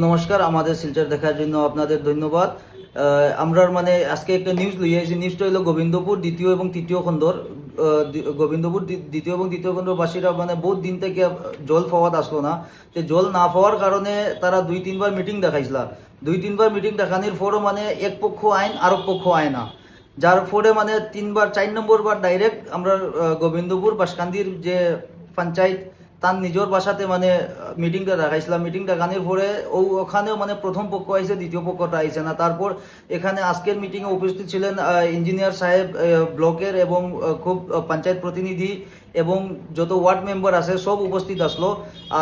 নমস্কার। আমাদের শিলচর দেখার জন্য আপনাদের ধন্যবাদ। আহ, আমরা মানে আজকে একটা নিউজ লইয়া আইছি। নিউজটা হলো গোবিন্দপুর দ্বিতীয় এবং তৃতীয় খণ্ডর গোবিন্দপুর দ্বিতীয় এবং তৃতীয় খণ্ডর বাসীরা মানে বহুত দিন থেকে জল পাওয়াত আসলো না। যে জল না পাওয়ার কারণে তারা দুই তিনবার মিটিং দেখাইছিল। দুই তিনবার মিটিং দেখানোর পরও মানে এক পক্ষ আইন আরও পক্ষ আয় না যার ফলে মানে তিনবার, চার নম্বর বার ডাইরেক্ট আমরা গোবিন্দপুর, বাসকান্দির যে পঞ্চায়েত তার নিজের বাসাতে মানে মিটিংটা দেখাইছিলাম। মিটিংটা দেখানোর পরে ও ওখানেও মানে প্রথম পক্ষ আইছে, দ্বিতীয় পক্ষটা আইছে না। তারপর এখানে আজকের মিটিংয়ে উপস্থিত ছিলেন ইঞ্জিনিয়ার সাহেব ব্লকের এবং খুব পঞ্চায়েত প্রতিনিধি এবং যত ওয়ার্ড মেম্বার আছে, সব উপস্থিত আসলো।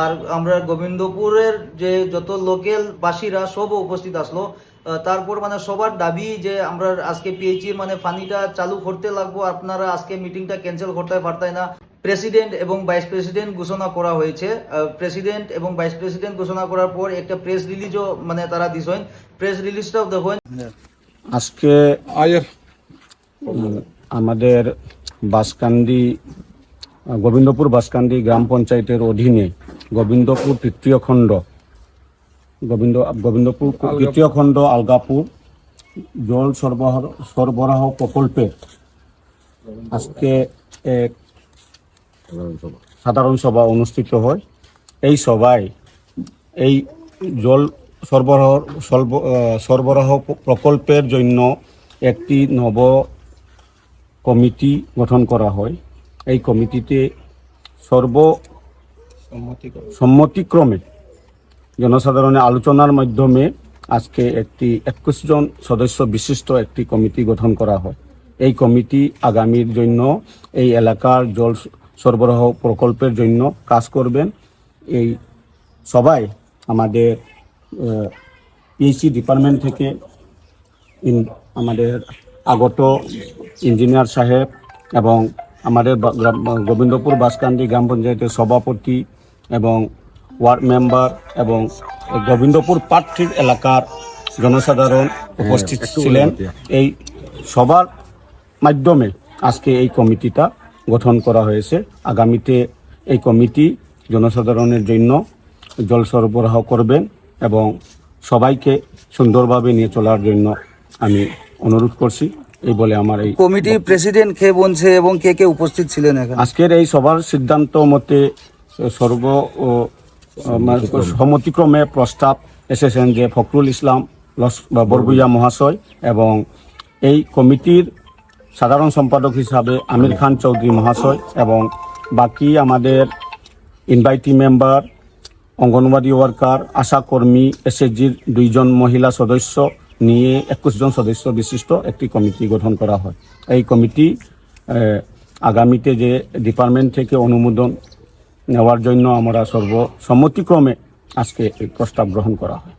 আর আমরা গোবিন্দপুরের যে যত লোকাল বাসীরা সব উপস্থিত আসলো। তারপর মানে সবার দাবি যে আমরা আজকে পিএইচি মানে পানিটা চালু করতে লাগবো, আপনারা আজকে মিটিংটা ক্যান্সেল করতে পারতাই না। প্রেসিডেন্ট এবং ভাইস প্রেসিডেন্ট ঘোষণা করা হয়েছে। প্রেসিডেন্ট এবং ভাইস প্রেসিডেন্ট ঘোষণা করার পর একটা প্রেস রিলিজও মানে তারা দিছেন। প্রেস রিলিজটাও দেখেন। আজকে আমাদের বাসকান্দি গোবিন্দপুর বাসকান্দি গ্রাম পঞ্চায়েতের অধীনে গোবিন্দপুর তৃতীয় খণ্ড গোবিন্দ গোবিন্দপুর তৃতীয় খণ্ড আলগাপুর জল সরবরাহ সরবরাহ প্রকল্পে আজকে এক সাধারণ সভা। অনুষ্ঠিত হয়। এই সভায় এই জল সরবরাহ সরবরাহ প্রকল্পের জন্য একটি নব কমিটি গঠন করা হয়। এই কমিটিতে সর্ব সম্মতিক্রমে জনসাধারণের আলোচনার মাধ্যমে আজকে একটি একুশ জন সদস্য বিশিষ্ট একটি কমিটি গঠন করা হয়। এই কমিটি আগামীর জন্য এই এলাকার জল সরবরাহ প্রকল্পের জন্য কাজ করবেন। এই সবাই আমাদের পিএইচি ডিপার্টমেন্ট থেকে আমাদের আগত ইঞ্জিনিয়ার সাহেব এবং আমাদের গোবিন্দপুর বাসকান্দি গ্রাম পঞ্চায়েতের সভাপতি এবং ওয়ার্ড মেম্বার এবং গোবিন্দপুর পাট্রির এলাকার জনসাধারণ উপস্থিত ছিলেন। এই সবার মাধ্যমে আজকে এই কমিটিটা গঠন করা হয়েছে। আগামীতে এই কমিটি জনসাধারণের জন্য জল সরবরাহ করবেন এবং সবাইকে সুন্দরভাবে নিয়ে চলার জন্য আমি অনুরোধ করছি। এই বলে আমার এই কমিটির প্রেসিডেন্ট কে বলছে এবং কে কে উপস্থিত ছিলেন আজকের এই সবার সিদ্ধান্ত মতে সর্ব ও সম্মতিক্রমে প্রস্তাব এসেছেন যে ফখরুল ইসলাম লস- বা বরগুইয়া মহাশয় এবং এই কমিটির সাধারণ সম্পাদক হিসাবে আমির খান চৌধুরী মহাশয় এবং বাকি আমাদের ইনভাইটি মেম্বার অঙ্গনওয়াড়ি ওয়ার্কার আশাকর্মী এসএসজির দুইজন মহিলা সদস্য নিয়ে একুশ জন সদস্য বিশিষ্ট একটি কমিটি গঠন করা হয়। এই কমিটি আগামীতে যে ডিপার্টমেন্ট থেকে অনুমোদন নেওয়ার জন্য আমরা সর্বসম্মতিক্রমে আজকে এই প্রস্তাব গ্রহণ করা হয়।